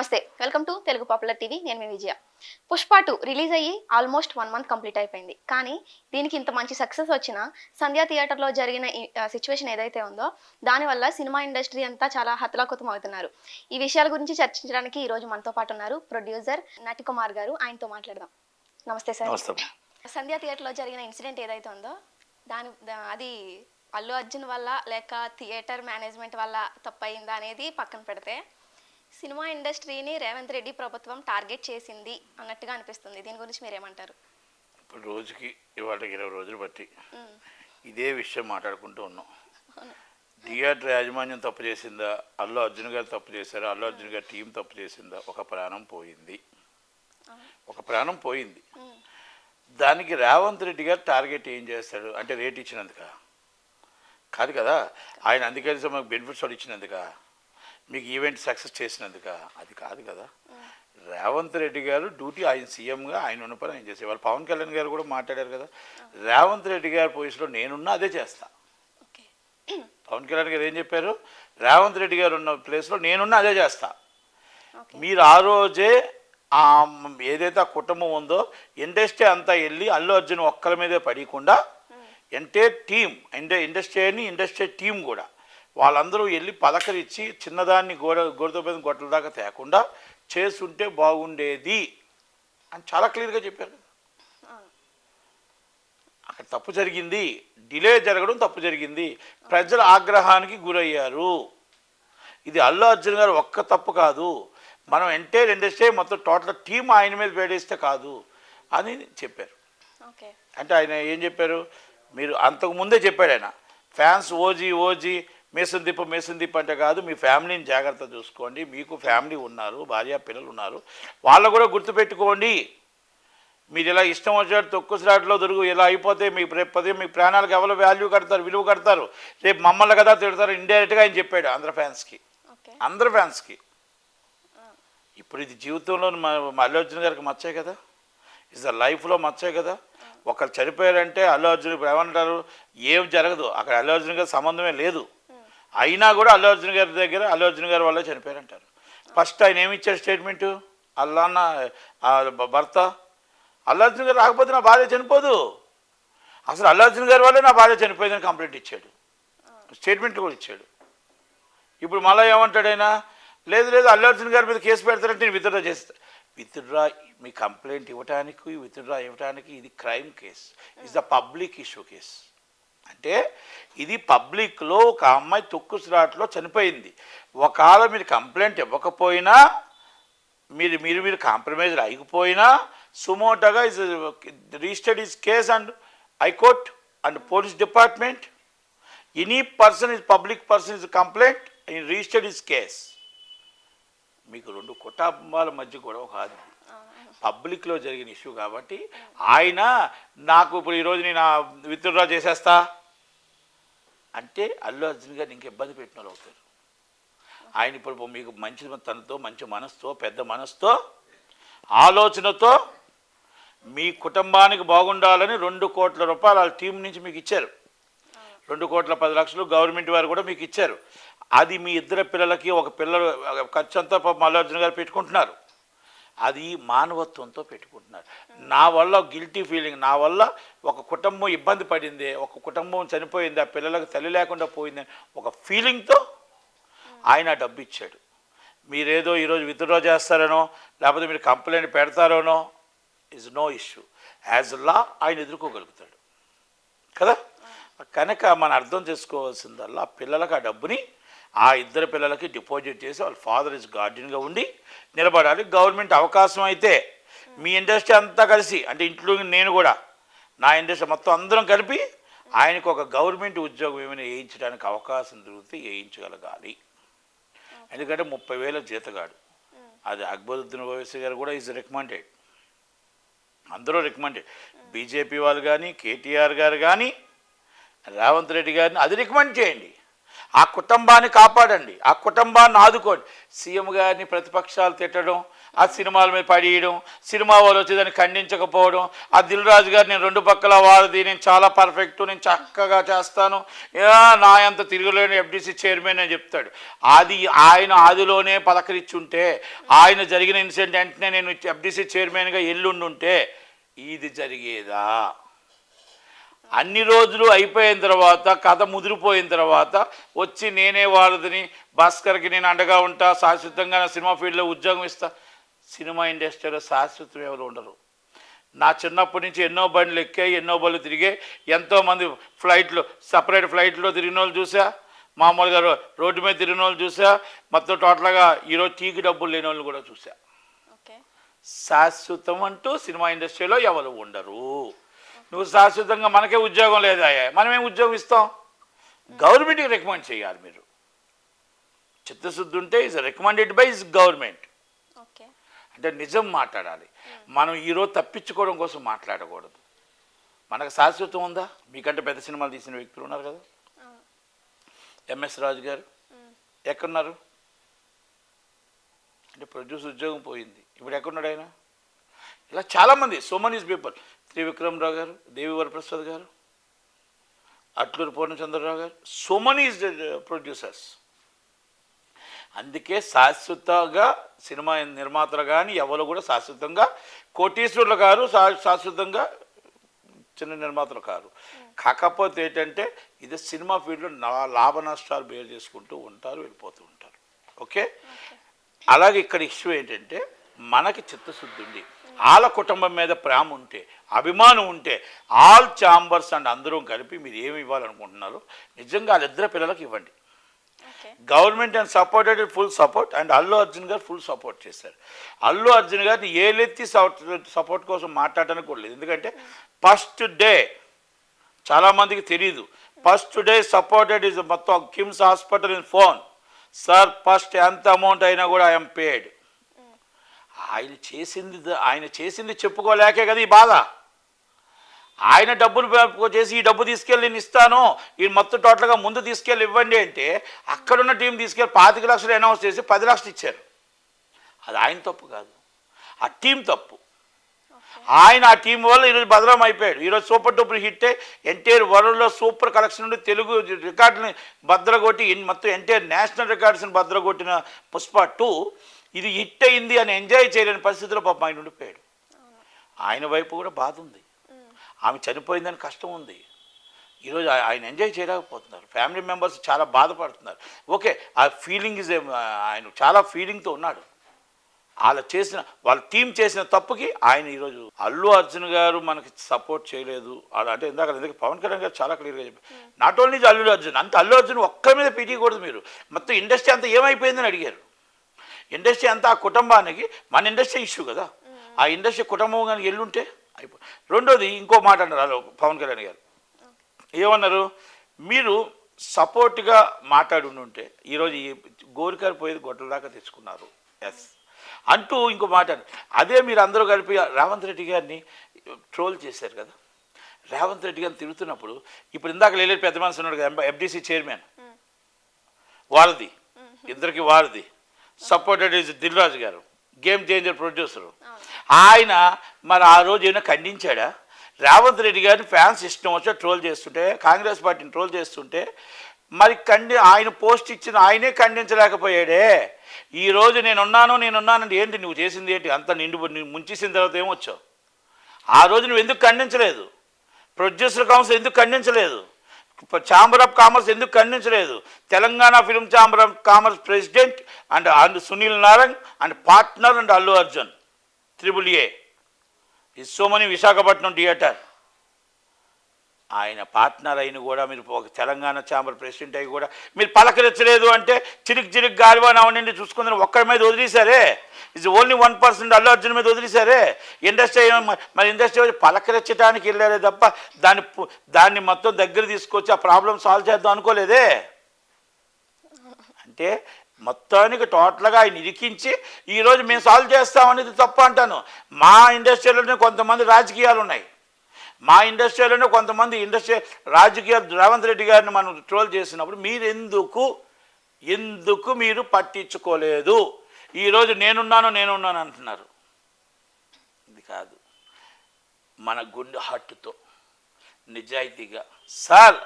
నమస్తే. Welcome to Telugu popular TV. నేను మీ విజయ. పుష్ప టూ రిలీజ్ అయ్యి ఆల్మోస్ట్ వన్ మంత్ కంప్లీట్ అయిపోయింది. కానీ దీనికి ఇంత మంచి సక్సెస్ వచ్చిన సంధ్యా థియేటర్లో జరిగిన సిచ్యువేషన్ ఏదైతే ఉందో దానివల్ల సినిమా ఇండస్ట్రీ అంతా చాలా హతలాకుతం అవుతున్నారు. ఈ విషయాల గురించి చర్చించడానికి ఈ రోజు మనతో పాటు ఉన్నారు ప్రొడ్యూసర్ నటి కుమార్ గారు. ఆయనతో మాట్లాడదాం. నమస్తే సార్. సంధ్యా థియేటర్లో జరిగిన ఇన్సిడెంట్ ఏదైతే ఉందో దాని అది అల్లు అర్జున్ వల్ల లేక థియేటర్ మేనేజ్మెంట్ వల్ల తప్పయిందా అనేది పక్కన పెడితే సినిమా ఇండస్ట్రీని రేవంత్ రెడ్డి ప్రభుత్వం టార్గెట్ చేసింది అన్నట్టుగా అనిపిస్తుంది. దీని గురించి మీరేమంటారు? ఇప్పుడు రోజుకి ఇవాళ ఇరవై రోజులు బట్టి. ఇదే విషయం మాట్లాడుకుంటూ ఉన్నాం. థియేటర్ యాజమాన్యం తప్పు చేసిందా? అల్లు అర్జున్ గారు తప్పు చేశారా? అల్లు అర్జున్ గారి టీం తప్పు చేసిందా? ఒక ప్రాణం పోయింది. ఒక ప్రాణం పోయింది. దానికి రేవంత్ రెడ్డి గారు టార్గెట్ ఏం చేస్తాడు? అంటే రేట్ ఇచ్చినందుక? కాదు కదా. ఆయన అందుకని మాకు బెనిఫిట్స్ కూడా ఇచ్చినందుక? మీకు ఈవెంట్ సక్సెస్ చేసినందుక అది కాదు కదా. రేవంత్ రెడ్డి గారు డ్యూటీ ఆయన సీఎంగా ఆయన ఉన్న పని ఆయన చేసే వాళ్ళు పవన్ కళ్యాణ్ గారు కూడా మాట్లాడారు కదా. రేవంత్ రెడ్డి గారి పొజిషన్లో నేనున్నా అదే చేస్తా. ఓకే. పవన్ కళ్యాణ్ గారు ఏం చెప్పారు? రేవంత్ రెడ్డి గారు ఉన్న ప్లేస్లో నేనున్నా అదే చేస్తా. మీరు ఆ రోజే ఏదైతే ఆ కుటుంబం ఉందో ఇండస్ట్రీ అంతా వెళ్ళి అల్లు అర్జున్ ఒక్కరి మీదే పడకుండా ఎంటే టీం ఇండ ఇండస్ట్రీ అని ఇండస్ట్రీ టీం కూడా. వాళ్ళందరూ వెళ్ళి పలకరించి చిన్నదాన్ని గోడ గోడతో మీద గొట్టల దాకా తేకుండా చేస్తుంటే బాగుండేది అని చాలా క్లియర్గా చెప్పారు. అక్కడ తప్పు జరిగింది డిలే జరగడం తప్పు జరిగింది ప్రజల ఆగ్రహానికి గురయ్యారు. ఇది అల్లు అర్జున్ గారు ఒక్క తప్పు కాదు మనం ఎంటైర్ ఇండస్ట్రీ మొత్తం టోటల్ టీం ఆయన మీద వేడేస్తే కాదు అని చెప్పారు. అంటే ఆయన ఏం చెప్పారు? మీరు అంతకు ముందే చెప్పాడు ఆయన ఫ్యాన్స్ ఓజీ ఓజీ మేసం దీప మేసం దీప అంటే కాదు మీ ఫ్యామిలీని జాగ్రత్త చూసుకోండి. మీకు ఫ్యామిలీ ఉన్నారు భార్య పిల్లలు ఉన్నారు. వాళ్ళు కూడా గుర్తుపెట్టుకోండి. మీరు ఇలా ఇష్టం వచ్చినట్టు తొక్కు స్లాట్లో దొరుకు ఇలా అయిపోతే మీ రేపు పదే మీ ప్రాణాలకు ఎవరు వాల్యూ కడతారు విలువ కడతారు? రేపు మమ్మల్ని కదా తిడతారు ఇండైరెక్ట్గా ఆయన చెప్పాడు ఆంధ్ర ఫ్యాన్స్కి. అందరు ఫ్యాన్స్కి. ఇప్పుడు ఇది జీవితంలో అల్లు అర్జున్ గారికి మచ్చే కదా? ఇస్ ద లైఫ్లో మచ్చే కదా? ఒకరు చనిపోయారంటే అల్లు అర్జున్ ఇప్పుడు ఏమంటారు? ఏం జరగదు. అక్కడ అల్లు అర్జున్ గారి సంబంధమే లేదు. అయినా కూడా అల్లు అర్జున్ గారి దగ్గర అల్లు అర్జున్ గారి వల్ల చనిపోయారంటారు. ఫస్ట్ ఆయన ఏమి ఇచ్చారు స్టేట్మెంటు? అల్లాన్న భర్త. అల్లు అర్జున్ గారు రాకపోతే నా భార్య చనిపోదు. అసలు అల్లు అర్జున్ గారి వల్లే నా భార్య చనిపోయిందని కంప్లైంట్ ఇచ్చాడు. స్టేట్మెంట్ కూడా ఇచ్చాడు. ఇప్పుడు మళ్ళీ ఏమంటాడు ఆయన? లేదు లేదు అల్లు అర్జున్ గారి మీద కేసు పెడతారంటే నేను విత్డ్రా చేస్తా. విత్డ్రా మీ కంప్లైంట్ ఇవ్వటానికి విత్డ్రా ఇవ్వటానికి ఇది crime case. Is the public issue case అంటే ఇది పబ్లిక్లో ఒక అమ్మాయి తొక్కు స్లాట్లో చనిపోయింది. ఒకవేళ మీరు కంప్లైంట్ ఇవ్వకపోయినా మీరు మీరు మీరు కాంప్రమైజ్ అయిపోయినా సుమోటోగా is registered is case and high court and police department. Any person is public person is complaint in registered is case. మీకు రెండు కుటుంబాల మధ్య గొడవ కాదు. పబ్లిక్లో జరిగిన ఇష్యూ కాబట్టి ఆయన నాకు ఇప్పుడు ఈరోజు నేను విత్డ్రా చేసేస్తా అంటే అల్లు అర్జున్ గారిని ఇంక ఇబ్బంది పెట్టిన వాళ్ళు అవుతారు. ఆయన ఇప్పుడు మీకు మంచి తనతో మంచి మనసుతో పెద్ద మనసుతో ఆలోచనతో మీ కుటుంబానికి బాగుండాలని రెండు కోట్ల రూపాయలు వాళ్ళ టీం నుంచి మీకు ఇచ్చారు. రెండు కోట్ల పది లక్షలు గవర్నమెంట్ వారు కూడా మీకు ఇచ్చారు. అది మీ ఇద్దరు పిల్లలకి ఒక పిల్లలు ఖర్చు అంతా పాపం అల్లు అర్జున్ గారు పెట్టుకుంటున్నారు. అది మానవత్వంతో పెట్టుకుంటున్నారు. నా వల్ల గిల్టీ ఫీలింగ్ నా వల్ల ఒక కుటుంబం ఇబ్బంది పడింది ఒక కుటుంబం చనిపోయింది ఆ పిల్లలకు తల్లి లేకుండా పోయింది ఒక ఫీలింగ్తో ఆయన డబ్బు ఇచ్చాడు. మీరేదో ఈరోజు విత్డ్రా చేస్తారనో లేకపోతే మీరు complaint పెడతారోనో is no issue as law ఆయన ఎదుర్కోగలుగుతాడు. కదా? కనుక మనం అర్థం చేసుకోవాల్సిందల్లా పిల్లలకు ఆ డబ్బుని ఆ ఇద్దరు పిల్లలకి డిపాజిట్ చేసి వాళ్ళ ఫాదర్ ఇస్ గార్డియన్గా ఉండి నిలబడాలి. గవర్నమెంట్ అవకాశం అయితే మీ ఇండస్ట్రీ అంతా కలిసి అంటే ఇంట్లో నేను కూడా నా ఇండస్ట్రీ మొత్తం అందరం కలిపి ఆయనకు ఒక గవర్నమెంట్ ఉద్యోగం ఏమైనా వేయించడానికి అవకాశం దొరికితే వేయించగలగాలి. ఎందుకంటే ముప్పై వేల జీతగాడు. అది అక్బరుద్దీన్ ఓవైసీ గారు కూడా ఈజ్ రికమెండెడ్. అందరూ రికమెండెడ్. బీజేపీ వాళ్ళు కానీ కేటీఆర్ గారు కానీ రేవంత్ రెడ్డి గారిని అది రికమెండ్ చేయండి. ఆ కుటుంబాన్ని కాపాడండి ఆ కుటుంబాన్ని ఆదుకోండి. సీఎం గారిని ప్రతిపక్షాలు తిట్టడం ఆ సినిమాల మీద పడియడం సినిమా వాళ్ళు వచ్చి దాన్ని ఖండించకపోవడం ఆ దిల్ రాజు గారు నేను రెండు పక్కల వారిది నేను చాలా పర్ఫెక్ట్ నేను చక్కగా చేస్తాను. నా ఎంత తిరుగులేని ఎఫ్డీసీ చైర్మన్ అని చెప్తాడు. అది ఆయన ఆదిలోనే పలకరించుంటే ఆయన జరిగిన ఇన్సిడెంట్ వెంటనే నేను ఎఫ్డీసీ చైర్మన్గా ఎల్లుండుంటే ఇది జరిగేదా? అన్ని రోజులు అయిపోయిన తర్వాత కథ ముదిరిపోయిన తర్వాత వచ్చి నేనే వారధిని భాస్కర్కి నేను అండగా ఉంటా శాశ్వతంగా నా సినిమా ఫీల్డ్లో ఉద్యోగం ఇస్తా. సినిమా ఇండస్ట్రీలో శాశ్వతం ఎవరు ఉండరు. నా చిన్నప్పటి నుంచి ఎన్నో బండ్లు ఎక్కాయి ఎన్నో బండ్లు తిరిగాయి ఎంతోమంది ఫ్లైట్లు సపరేట్ ఫ్లైట్లో తిరిగిన వాళ్ళు చూసా. మామూలుగా రోడ్డు మీద తిరిగిన వాళ్ళు చూసా. మొత్తం టోటల్గా ఈరోజు టీకి డబ్బులు లేని వాళ్ళు కూడా చూసా. ఓకే. శాశ్వతం అంటూ సినిమా ఇండస్ట్రీలో ఎవరు ఉండరు. నువ్వు శాశ్వతంగా మనకే ఉద్యోగం లేదా మనమేం ఉద్యోగం ఇస్తాం? గవర్నమెంట్కి రికమెండ్ చేయాలి మీరు. చిత్తశుద్ధి ఉంటే is recommended by is government okay. అంటే నిజం మాట్లాడాలి. మనం ఈరోజు తప్పించుకోవడం కోసం మాట్లాడకూడదు. మనకు శాశ్వతం ఉందా? మీకంటే పెద్ద సినిమాలు తీసిన వ్యక్తులు ఉన్నారు కదా? ఎంఎస్ రాజు గారు. ఎక్కడున్నారు? అంటే ప్రొడ్యూస్ ఉద్యోగం పోయింది. ఇప్పుడు ఎక్కడున్నాడు ఆయన? ఇలా చాలామంది సో మనీస్ పీపుల్ త్రివిక్రమరావు గారు దేవి వరప్రసాద్ గారు అట్లూరు పూర్ణచంద్రరావు గారు సో మనీ ఇస్ ప్రొడ్యూసర్స్ అందుకే శాశ్వతంగా సినిమా నిర్మాతలు కానీ ఎవరు కూడా శాశ్వతంగా కోటీశ్వరులు గారు శాశ్వతంగా చిన్న నిర్మాతలు కారు. కాకపోతే ఏంటంటే ఇది సినిమా ఫీల్డ్లో నా లాభ నష్టాలు బేర్ చేసుకుంటూ ఉంటారు వెళ్ళిపోతూ ఉంటారు. ఓకే. అలాగే ఇక్కడ ఇష్యూ ఏంటంటే మనకి చిత్తశుద్ధి ఉంది. వాళ్ళ కుటుంబం మీద ప్రేమ ఉంటే అభిమానం ఉంటే ఆల్ ఛాంబర్స్ అండ్ అందరూ కలిపి మీరు ఏమి ఇవ్వాలనుకుంటున్నారో? నిజంగా వాళ్ళిద్దరు పిల్లలకి ఇవ్వండి. Government and supported full support and Allu Arjun garu full support చేశారు. అల్లు అర్జున్ గారిని ఏలెత్తి సపోర్ట్ కోసం మాట్లాడడానికి కూడా లేదు. ఎందుకంటే ఫస్ట్ డే చాలామందికి తెలియదు ఫస్ట్ డే సపోర్టెడ్ ఇస్ మొత్తం KIMS hospital in phone. Sir first ఎంత అమౌంట్ అయినా కూడా ఐఎమ్ పేడ్. ఆయన చేసింది ఆయన చేసింది చెప్పుకోలేకే కదా ఈ బాధ. ఆయన డబ్బులు చేసి ఈ డబ్బు తీసుకెళ్ళి నేను ఇస్తాను ఈ మొత్తం టోటల్గా ముందు తీసుకెళ్ళి ఇవ్వండి అంటే అక్కడున్న టీం తీసుకెళ్ళి పాతిక లక్షలు అనౌన్స్ చేసి పది లక్షలు ఇచ్చారు. అది ఆయన తప్పు కాదు. ఆ టీం తప్పు. ఆయన ఆ టీం వల్ల ఈరోజు బదలం అయిపోయాడు. ఈరోజు సూపర్ డూపర్ హిట్ ఎన్టీఆర్ వరల్డ్లో సూపర్ కలెక్షన్ నుండి తెలుగు రికార్డుని ఇన్- మొత్తం ఎన్టీఆర్ నేషనల్ రికార్డ్స్ని బద్దలగొట్టిన పుష్ప టూ ఇది హిట్ అయింది అని ఎంజాయ్ చేయలేని పరిస్థితిలో పాపం ఆయన ఉండిపోయాడు. ఆయన వైపు కూడా బాధ ఉంది. ఆమె చనిపోయిందని కష్టం ఉంది. ఈరోజు ఆయన ఎంజాయ్ చేయలేకపోతున్నారు. ఫ్యామిలీ మెంబర్స్ చాలా బాధపడుతున్నారు. ఓకే ఆ ఫీలింగ్ ఇస్ ఆయన చాలా ఫీలింగ్తో ఉన్నాడు. వాళ్ళ చేసిన వాళ్ళ టీం చేసిన తప్పుకి ఆయన ఈరోజు అల్లు అర్జున్ గారు మనకి సపోర్ట్ చేయలేదు. అలా అంటే ఇందాక ఎందుకు పవన్ కళ్యాణ్ గారు చాలా క్లియర్గా చెప్పారు. నాట్ ఓన్లీ అల్లు అర్జున్ అంత అల్లు అర్జున్ ఒక్క మీద పీటీయకూడదు మీరు. మొత్తం ఇండస్ట్రీ అంతా ఏమైపోయిందని అడిగారు. ఇండస్ట్రీ అంతా ఆ కుటుంబానికి మన ఇండస్ట్రీ ఇష్యూ కదా. ఆ ఇండస్ట్రీ కుటుంబం కానీ ఎల్లుంటే అయిపో రెండోది ఇంకో మాట అన్నారు పవన్ కళ్యాణ్ గారు. ఏమన్నారు? మీరు సపోర్ట్గా మాట్లాడి ఉంటే ఈరోజు ఈ గోరికారు పోయేది గొడ్డల దాకా తెచ్చుకున్నారు. ఎస్ అంటూ ఇంకో మాట. అదే మీరు అందరూ కలిపి రేవంత్ రెడ్డి గారిని ట్రోల్ చేశారు కదా. రేవంత్ రెడ్డి గారిని తిరుగుతున్నప్పుడు ఇప్పుడు ఇందాక లేలేదు పెద్ద మనసు ఉన్నాడు కదా ఎఫ్డిసి చైర్మన్. వారధి ఇద్దరికి వారధి సపోర్టెడ్ ఇస్ దిల్రాజు గారు గేమ్ చేంజర్ ప్రొడ్యూసరు ఆయన మరి ఆ రోజు ఏమైనా ఖండించాడా? రేవంత్ రెడ్డి గారిని ఫ్యాన్స్ ఇష్టం వచ్చా ట్రోల్ చేస్తుంటే కాంగ్రెస్ పార్టీని ట్రోల్ చేస్తుంటే మరి ఖండి ఆయన పోస్ట్ ఇచ్చిన ఆయనే ఖండించలేకపోయాడే. ఈ రోజు నేనున్నాను నేనున్నానంటే ఏంటి నువ్వు చేసింది ఏంటి? అంత నిండు ముంచేసిన తర్వాత ఏమొచ్చావు? ఆ రోజు నువ్వు ఎందుకు ఖండించలేదు? ప్రొడ్యూసర్ కౌన్సిల్ ఎందుకు ఖండించలేదు? ఛాంబర్ ఆఫ్ కామర్స్ ఎందుకు ఖండించలేదు? Telangana film chamber of commerce president and and Sunil Narayan and partner and Allu Arjun triple A is so money Visakhapatnam theatre ఆయన పార్ట్నర్ అయిన కూడా మీరు ఒక తెలంగాణ ఛాంబర్ ప్రెసిడెంట్ అయి కూడా మీరు పలకరించలేదు అంటే చిరిక్ చిరిక్ గాలివా నవ్వండి చూసుకుందని ఒక్కడి మీద వదిలేశారే? ఇది only one percent Allu Arjun మీద వదిలేశారే? ఇండస్ట్రీ మరి ఇండస్ట్రీ పలకరించడానికి వెళ్ళారే తప్ప దాన్ని దాన్ని మొత్తం దగ్గర తీసుకొచ్చి ఆ ప్రాబ్లం సాల్వ్ చేద్దాం అనుకోలేదే? అంటే మొత్తానికి టోటల్గా ఆయన ఇరికించి ఈరోజు మేము సాల్వ్ చేస్తామనేది తప్ప అంటాను. మా ఇండస్ట్రీలోనే కొంతమంది రాజకీయాలు ఉన్నాయి. మా ఇండస్ట్రీలోనే కొంతమంది ఇండస్ట్రీ రాజకీయ రేవంత్ రెడ్డి గారిని మనం ట్రోల్ చేసినప్పుడు మీరెందుకు ఎందుకు ఎందుకు మీరు పట్టించుకోలేదు? ఈరోజు నేనున్నాను నేనున్నాను అంటున్నారు. ఇది కాదు. మన గుండె హట్టుతో నిజాయితీగా. సార్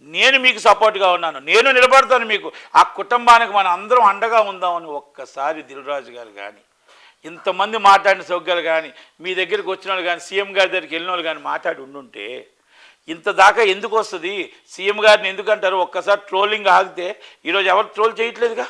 నేను మీకు సపోర్ట్గా ఉన్నాను. నేను నిలబడతాను మీకు. ఆ కుటుంబానికి మన అందరం అండగా ఉందామని ఒక్కసారి దిల్రాజు గారు కానీ ఇంతమంది మాట్లాడిన సౌఖ్యాలు కానీ మీ దగ్గరికి వచ్చిన వాళ్ళు కానీ సీఎం గారి దగ్గరికి వెళ్ళిన వాళ్ళు కానీ మాట్లాడి ఉండుంటే ఇంత దాకా ఎందుకు వస్తుంది? సీఎం గారిని ఎందుకంటారు ఒక్కసారి ట్రోలింగ్ ఆగితే ఈరోజు ఎవరు ట్రోల్ చేయట్లేదుగా?